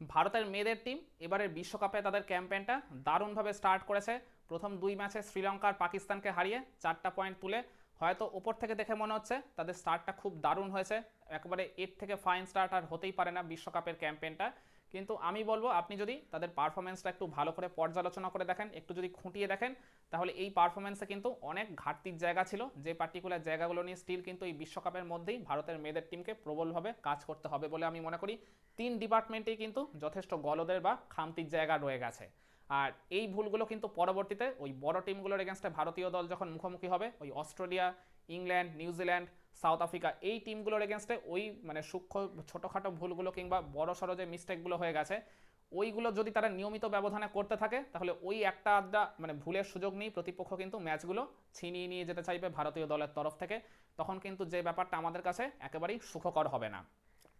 ভারতের মেয়েদের টিম এবারের বিশ্বকাপে তাদের ক্যাম্পেনটা দারুণভাবে স্টার্ট করেছে। প্রথম দুই ম্যাচে শ্রীলঙ্কার পাকিস্তানকে হারিয়ে চারটা পয়েন্ট তুলে হয়তো ওপর থেকে দেখে মনে হচ্ছে তাদের স্টার্টটা খুব দারুণ হয়েছে। একেবারে এর থেকে ফাইন স্টার্ট আর হতেই পারে না বিশ্বকাপের ক্যাম্পেইনটা কিন্তু আমি বলব, আপনি যদি তাদের পারফরমেন্সটা একটু ভালো করে পর্যালোচনা করে দেখেন, একটু যদি খুঁটিয়ে দেখেন, তাহলে এই পারফরমেন্সে কিন্তু অনেক ঘাটতির জায়গা ছিল। যে পার্টিকুলার জায়গাগুলো নিয়ে স্টিল কিন্তু এই বিশ্বকাপের মধ্যেই ভারতের মেয়েদের টিমকে প্রবলভাবে কাজ করতে হবে বলে আমি মনে করি। তিন ডিপার্টমেন্টেই কিন্তু যথেষ্ট গলদের বা খামতির জায়গা রয়ে গেছে। আর এই ভুলগুলো কিন্তু পরবর্তীতে ওই বড় টিমগুলোর এগেনস্টে ভারতীয় দল যখন মুখোমুখি হবে, ওই Australia, England, New Zealand South Africa এই টিমগুলোর এগেনস্টে ওই মানে সূক্ষ্ম, ছোটোখাটো ভুলগুলো কিংবা বড় সড়ো যে মিস্টেকগুলো হয়ে গেছে, ওইগুলো যদি তারা নিয়মিত ব্যবধানে করতে থাকে, তাহলে ওই একটা আধটা মানে ভুলের সুযোগ নেই। প্রতিপক্ষ কিন্তু ম্যাচগুলো ছিনিয়ে নিয়ে যেতে চাইবে ভারতীয় দলের তরফ থেকে। তখন কিন্তু যে ব্যাপারটা আমাদের কাছে একেবারেই সুখকর হবে না।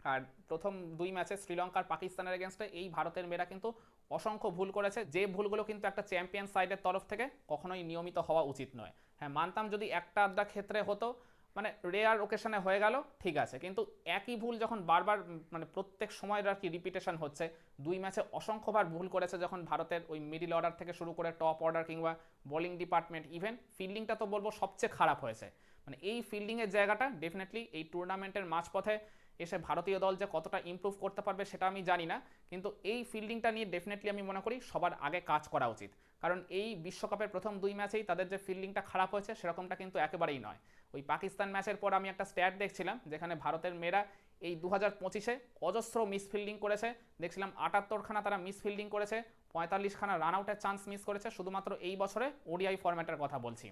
আর প্রথম দুই ম্যাচে শ্রীলঙ্কার পাকিস্তানের এগেনস্টে এই ভারতের মেয়েরা কিন্তু অসংখ্য ভুল করেছে। যে ভুলগুলো কিন্তু একটা চ্যাম্পিয়ন সাইডের তরফ থেকে কখনোই নিয়মিত হওয়া উচিত নয়। হ্যাঁ মানতাম যদি একটা আধটা ক্ষেত্রে হতো মানে রেয়ার ওকেশনে হয়ে গেল, ঠিক আছে। কিন্তু একই ভুল যখন বারবার মানে প্রত্যেক সময়ের আর কি রিপিটেশন হচ্ছে, দুই ম্যাচে অসংখ্যবার ভুল করেছে যখন ভারতের ওই মিডিল অর্ডার থেকে শুরু করে টপ অর্ডার কিংবা বোলিং ডিপার্টমেন্ট ইভেন ফিল্ডিংটা তো বলব সবচেয়ে খারাপ হয়েছে। মানে এই ফিল্ডিংয়ের জায়গাটা ডেফিনেটলি এই টুর্নামেন্টের মাঝপথে এসে ভারতীয় দল যে কতটা ইমপ্রুভ করতে পারবে সেটা আমি জানি না, কিন্তু এই ফিল্ডিংটা নিয়ে ডেফিনেটলি আমি মনে করি সবার আগে কাজ করা উচিত। কারণ এই বিশ্বকাপের প্রথম দুই ম্যাচেই তাদের যে ফিল্ডিংটা খারাপ হয়েছে, সেরকমটা কিন্তু একেবারেই নয়। ওই পাকিস্তান ম্যাচের পর আমি একটা স্ট্যাট দেখছিলাম, যেখানে ভারতের মেয়েরা এই দু হাজার পঁচিশে অজস্র মিস ফিল্ডিং করেছে। দেখছিলাম আটাত্তরখানা তারা মিস ফিল্ডিং করেছে, পঁয়তাল্লিশখানা রান আউটের চান্স মিস করেছে। শুধুমাত্র এই বছরে ওডিআই ফরম্যাটের কথা বলছি।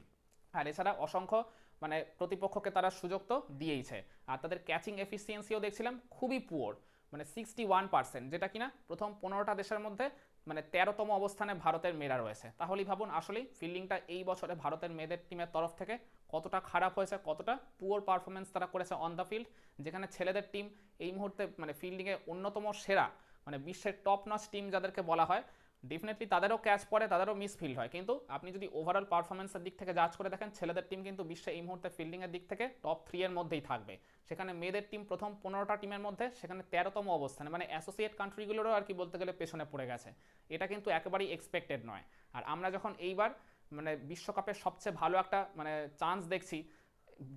আর এছাড়া অসংখ্য মানে প্রতিপক্ষকে তারা সুযোগ তো দিয়েইছে। আর তাদের ক্যাচিং এফিসিয়েন্সিও দেখছিলাম খুবই পুয়ার মানে সিক্সটি ওয়ান পার্সেন্ট যেটা কিনা প্রথম পনেরোটা দেশের মধ্যে মানে তেরোতম অবস্থানে ভারতের মেয়েরা রয়েছে। তাহলেই ভাবুন, আসলেই ফিল্ডিংটা এই বছরে ভারতের মেয়েদের টিমের তরফ থেকে কতটা খারাপ হয়েছে, কতটা পুয়ার পারফরমেন্স তারা করেছে অন দ্য ফিল্ড যেখানে ছেলেদের টিম এই মুহূর্তে মানে ফিল্ডিংয়ে অন্যতম সেরা মানে বিশ্বের টপ নচ টিম যাদেরকে বলা হয় ডেফিনেটলি তাদেরও ক্যাচ পড়ে, তাদেরও মিসফিল্ড হয়। কিন্তু আপনি যদি ওভারঅল পারফরমেন্সের দিক থেকে জাজ করে দেখেন, ছেলেদের টিম কিন্তু বিশ্বে এই মুহূর্তে ফিল্ডিংয়ের দিক থেকে টপ থ্রি এর মধ্যেই থাকবে। সেখানে মেয়েদের টিম প্রথম পনেরোটা টিমের মধ্যে, সেখানে তেরোতম অবস্থানে মানে অ্যাসোসিয়েট কান্ট্রিগুলোরও আর কি বলতে গেলে পেছনে পড়ে গেছে। এটা কিন্তু একেবারেই এক্সপেক্টেড নয়। আর আমরা যখন এইবার মানে বিশ্বকাপের সবচেয়ে ভালো একটা মানে চান্স দেখছি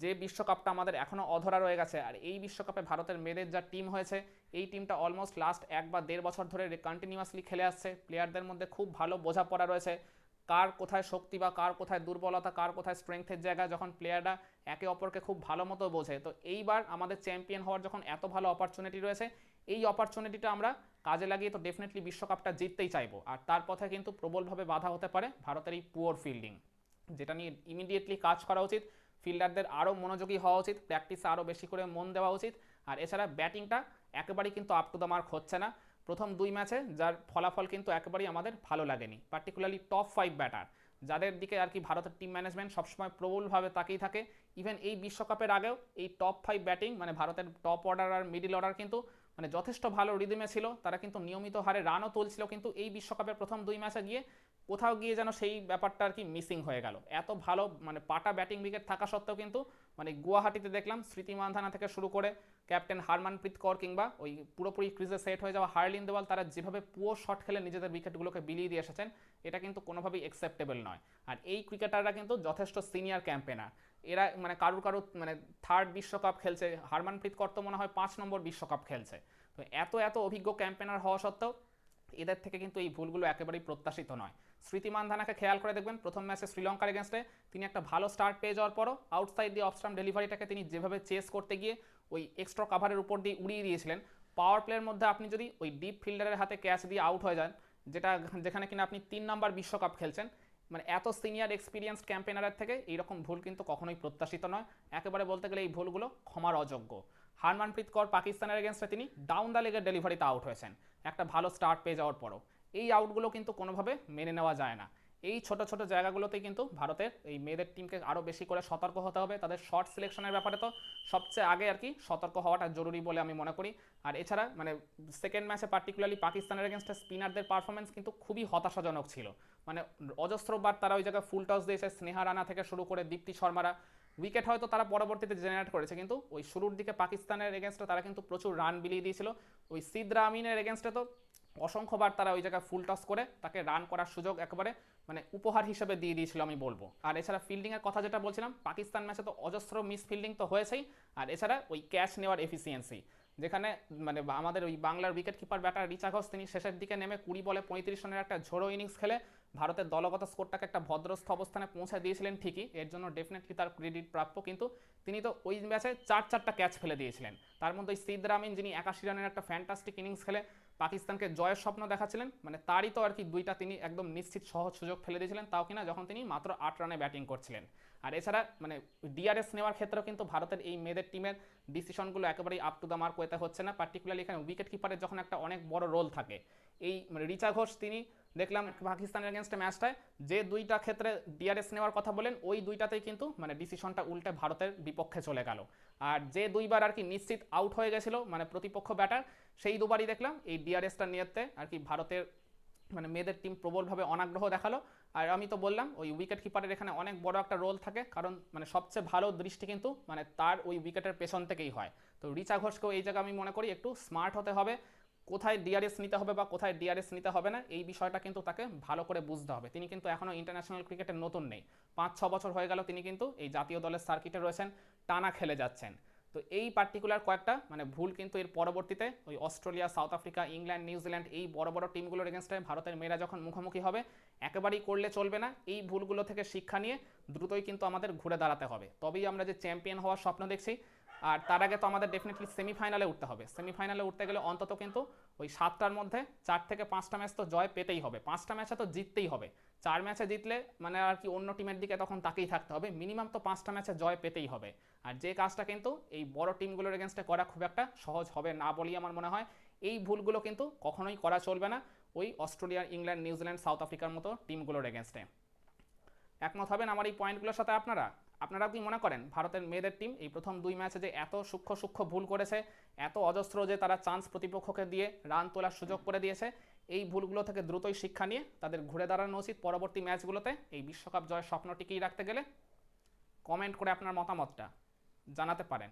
যে বিশ্বকাপটা আমাদের এখনও অধরা রয়ে গেছে, আর এই বিশ্বকাপে ভারতের মেয়েদের যা টিম হয়েছে, এই টিমটা অলমোস্ট লাস্ট এক বা দেড় বছর ধরে কন্টিনিউয়াসলি খেলে আসছে। প্লেয়ারদের মধ্যে খুব ভালো বোঝাপড়া রয়েছে। কার কোথায় শক্তি বা কার কোথায় দুর্বলতা, কার কোথায় স্ট্রেংথের জায়গা যখন প্লেয়াররা একে অপরকে খুব ভালো মতো বোঝে, তো এইবার আমাদের চ্যাম্পিয়ন হওয়ার যখন এত ভালো অপরচুনিটি রয়েছে, এই অপরচুনিটিটা আমরা কাজে লাগিয়ে তো ডেফিনেটলি বিশ্বকাপটা জিততেই চাইব। আর তার পথে কিন্তু প্রবলভাবে বাধা হতে পারে ভারতের এই পুয়ার ফিল্ডিং যেটা নিয়ে ইমিডিয়েটলি কাজ করা উচিত। ফিল্ডারদের আরও মনোযোগী হওয়া উচিত প্র্যাকটিসে আরও বেশি করে মন দেওয়া উচিত। আর এছাড়া ব্যাটিংটা একেবারেই কিন্তু আপ টু দ্য মার্ক হচ্ছে না। প্রথম দুই ম্যাচে যার ফলাফল কিন্তু একেবারেই আমাদের ভালো লাগেনি পার্টিকুলারলি টপ ফাইভ ব্যাটার যাদের দিকে আর কি ভারতের টিম ম্যানেজমেন্ট সবসময় প্রবলভাবে তাকিয়ে থাকে ইভেন এই বিশ্বকাপের আগেও এই টপ ফাইভ ব্যাটিং মানে ভারতের টপ অর্ডার আর মিডিল অর্ডার কিন্তু মানে যথেষ্ট ভালো রিদিমে ছিল। তারা কিন্তু নিয়মিত হারে রানও তুলছিল কিন্তু এই বিশ্বকাপের প্রথম দুই ম্যাচে গিয়ে কোথাও গিয়ে যেন সেই ব্যাপারটা আর কি মিসিং হয়ে গেল। এত ভালো মানে পাটা ব্যাটিং উইকেট থাকা সত্ত্বেও কিন্তু মানে গুয়াহাটিতে দেখলাম স্মৃতি মান্ধানা থেকে শুরু করে ক্যাপ্টেন হারমানপ্রীত কর কিংবা ওই পুরোপুরি ক্রিজে সেট হয়ে যাওয়া হার্লিন দেওয়াল তারা যেভাবে পুরো শট খেলে নিজেদের উইকেটগুলোকে বিলিয়ে দিয়ে এসেছেন, এটা কিন্তু কোনোভাবেই অ্যাকসেপ্টেবল নয়। আর এই ক্রিকেটাররা কিন্তু যথেষ্ট সিনিয়র ক্যাম্পেনার এরা মানে কারুর কারুর মানে থার্ড বিশ্বকাপ খেলছে, হারমানপ্রীত কর তো মনে হয় পাঁচ নম্বর বিশ্বকাপ খেলছে। তো এত এত অভিজ্ঞ ক্যাম্পেনার হওয়া সত্ত্বেও এদের থেকে কিন্তু এই ভুলগুলো একেবারেই প্রত্যাশিত নয়। স্মৃতি মান্ধানাকে খেয়াল করে দেখবেন, প্রথম ম্যাচে শ্রীলঙ্কার এগেনস্টে তিনি একটা ভালো স্টার্ট পেয়ে যাওয়ার পরও আউটসাইড দিয়ে অফস্টাম ডেলিভারিটাকে তিনি যেভাবে চেস করতে গিয়ে ওই এক্সট্রা কাভারের উপর দিয়ে উড়িয়ে দিয়েছিলেন পাওয়ার প্লের মধ্যে আপনি যদি ওই ডিপ ফিল্ডারের হাতে ক্যাচ দিয়ে আউট হয়ে যান, যেটা যেখানে কিনা আপনি তিন নাম্বার বিশ্বকাপ খেলছেন মানে এত সিনিয়র এক্সপিরিয়েন্স ক্যাম্পেনারের থেকে এইরকম ভুল কিন্তু কখনোই প্রত্যাশিত নয়। একেবারে বলতে গেলে এই ভুলগুলো ক্ষমার অযোগ্য। হারমানপ্রীত কর পাকিস্তানের এগেনস্টে তিনি ডাউন দ্য লেগের ডেলিভারিতে আউট হয়েছেন। একটা ভালো স্টার্ট পেয়ে যাওয়ার পরও। এই আউটগুলো কিন্তু কোনোভাবে মেনে নেওয়া যায় না। এই ছোট ছোট জায়গাগুলোতেই কিন্তু ভারতের এই মেয়েদের টিমকে আরও বেশি করে সতর্ক হতে হবে। তাদের শর্ট সিলেকশনের ব্যাপারে তো সবচেয়ে আগে আর কি সতর্ক হওয়াটা জরুরি বলে আমি মনে করি। আর এছাড়া মানে সেকেন্ড ম্যাচে পার্টিকুলারলি পাকিস্তানের এগেনস্টে স্পিনারদের পারফরমেন্স কিন্তু খুবই হতাশাজনক ছিল। মানে অজস্রবার তারা ওই জায়গায় ফুল টস দিয়েছে, স্নেহা রানা থেকে শুরু করে দীপ্তি শর্মারা। উইকেট হয়তো তারা পরবর্তীতে জেনারেট করেছে, কিন্তু ওই শুরুর দিকে পাকিস্তানের এগেনস্টে তারা কিন্তু প্রচুর রান বিলিয়ে দিয়েছিল। ওই সিদ্রা আমিনের এগেনস্টে তো অসংখ্যবার তারা ওই জায়গায় ফুল টস করে তাকে রান করার সুযোগ একেবারে মানে উপহার হিসেবে দিয়ে দিয়েছিল আমি বলব। আর এছাড়া ফিল্ডিংয়ের কথা যেটা বলছিলাম, পাকিস্তান ম্যাচে তো অজস্র মিস ফিল্ডিং তো হয়েছেই। আর এছাড়া ওই ক্যাচ নেওয়ার এফিসিয়েন্সি যেখানে মানে আমাদের ওই বাংলার wicket keeper batter Richa Ghosh, তিনি শেষের দিকে নেমে কুড়ি বলে পঁয়ত্রিশ রানের একটা ঝোড়ো ইনিংস খেলে ভারতের দলগত স্কোরটাকে একটা ভদ্রস্থ অবস্থানে পৌঁছে দিয়েছিলেন ঠিকই, এর জন্য ডেফিনেটলি তার ক্রেডিট প্রাপ্য। কিন্তু তিনি তো ওই ম্যাচে চার চারটা ক্যাচ ফেলে দিয়েছিলেন। তার মধ্যে ওই সিদ রামিন যিনি একাশি রানের একটা ফ্যান্টাস্টিক ইনিংস খেলে পাকিস্তানকে জয়ের স্বপ্ন দেখাচ্ছিলেন মানে তারই তো আর কি দুইটা তিনি একদম নিশ্চিত সহজ সুযোগ ফেলে দিয়েছিলেন তাও কিনা, যখন তিনি মাত্র আট রানে ব্যাটিং করছিলেন। আর এছাড়া মানে ডিআরএস নেওয়ার ক্ষেত্রেও কিন্তু ভারতের এই মেয়েদের টিমের ডিসিশনগুলো একেবারেই আপ টু দ্য মার্ক হচ্ছে না পার্টিকুলারলি এখানে উইকেট কিপারের যখন একটা অনেক বড় রোল থাকে। এই মানে রিচা ঘোষ, তিনি দেখলাম পাকিস্তানের এগেনস্টে ম্যাচটায় যে দুইটা ক্ষেত্রে ডিআরএস নেওয়ার কথা বলেন, ওই দুইটাতেই কিন্তু মানে ডিসিশনটা উল্টে ভারতের বিপক্ষে চলে গেল। আর যে দুইবার আর কি নিশ্চিত আউট হয়ে গেছিল মানে প্রতিপক্ষ ব্যাটার সেই দুবারই দেখলাম এই ডিআরএসটা নিয়েতে আর কি ভারতের মানে মেয়েদের টিম প্রবলভাবে অনাগ্রহ দেখাল। আর আমি তো বললাম, ওই উইকেট কিপারের এখানে অনেক বড় একটা রোল থাকে, কারণ মানে সবচেয়ে ভালো দৃষ্টি কিন্তু মানে তার ওই উইকেটের পেছন থেকেই হয়। তো রিচা ঘোষকেও এই জায়গায় আমি মনে করি একটু স্মার্ট হতে হবে। কোথায় ডিআরএস নিতে হবে বা কোথায় ডিআরএস নিতে হবে না, এই বিষয়টা কিন্তু তাকে ভালো করে বুঝতে হবে। তিনি কিন্তু এখনও ইন্টারন্যাশনাল ক্রিকেটে নতুন নেই। পাঁচ, ছ বছর হয়ে গেল তিনি কিন্তু এই জাতীয় দলের সার্কিটে রয়েছেন, টানা খেলে যাচ্ছেন। তো এই পার্টিকুলার কয়েকটা মানে ভুল কিন্তু এর পরবর্তীতে ওই Australia, South Africa, England New Zealand এই বড় বড় টিমগুলোর এগেনস্টে ভারতের মেয়েরা যখন মুখোমুখি হবে, একেবারেই করলে চলবে না। এই ভুলগুলো থেকে শিক্ষা নিয়ে দ্রুতই কিন্তু আমাদের ঘুরে দাঁড়াতে হবে। তবেই আমরা যে চ্যাম্পিয়ন হওয়ার স্বপ্ন দেখছি আর তার আগে তো আমাদের ডেফিনেটলি সেমিফাইনালে উঠতে হবে। সেমিফাইনালে উঠতে গেলে অন্তত কিন্তু ওই সাতটার মধ্যে চার থেকে পাঁচটা ম্যাচ তো জয় পেতেই হবে। পাঁচটা ম্যাচে তো জিততেই হবে। চার ম্যাচে জিতলে মানে আর কি অন্য টিমের দিকে তখন তাকেই থাকতে হবে। মিনিমাম তো পাঁচটা ম্যাচে জয় পেতেই হবে। আর যে কাজটা কিন্তু এই বড় টিমগুলোর এগেনস্টে করা খুব একটা সহজ হবে না বলেই আমার মনে হয়। এই ভুলগুলো কিন্তু কখনোই করা চলবে না ওই অস্ট্রেলিয়া, ইংল্যান্ড, নিউজিল্যান্ড, সাউথ আফ্রিকার মতো টিমগুলোর এগেনস্টে একমত হবেন আমার এই পয়েন্টগুলোর সাথে আপনারা? আপনারা কি মনে করেন ভারতের মেয়েদের টিম এই প্রথম দুই ম্যাচে যে এত সূক্ষ্ম সূক্ষ্ম ভুল করেছে, এত অজস্র যে তারা চান্স প্রতিপক্ষকে দিয়ে রান তোলার সুযোগ করে দিয়েছে, এই ভুলগুলো থেকে দ্রুতই শিক্ষা নিয়ে তাদের ঘুরে দাঁড়ানো উচিত পরবর্তী ম্যাচগুলোতে এই বিশ্বকাপ জয়ের স্বপ্ন টিকিয়ে রাখতে গেলে কমেন্ট করে আপনার মতামতটা জানাতে পারেন।